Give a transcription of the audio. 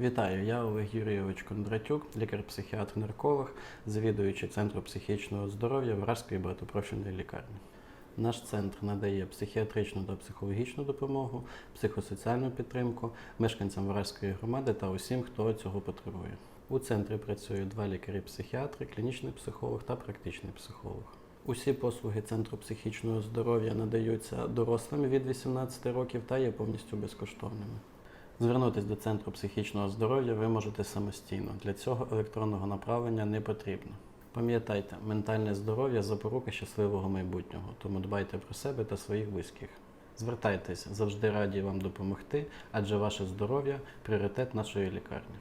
Вітаю, я Олег Юрійович Кондратюк, лікар-психіатр-нарколог, завідуючий Центру психічного здоров'я Вражської багатопрофільної лікарні. Наш центр надає психіатричну та психологічну допомогу, психосоціальну підтримку мешканцям Вражської громади та усім, хто цього потребує. У центрі працюють два лікарі-психіатри, клінічний психолог та практичний психолог. Усі послуги Центру психічного здоров'я надаються дорослим від 18 років та є повністю безкоштовними. Звернутися до Центру психічного здоров'я ви можете самостійно. Для цього електронного направлення не потрібно. Пам'ятайте, ментальне здоров'я запорука щасливого майбутнього, тому дбайте про себе та своїх близьких. Звертайтесь, завжди раді вам допомогти, адже ваше здоров'я пріоритет нашої лікарні.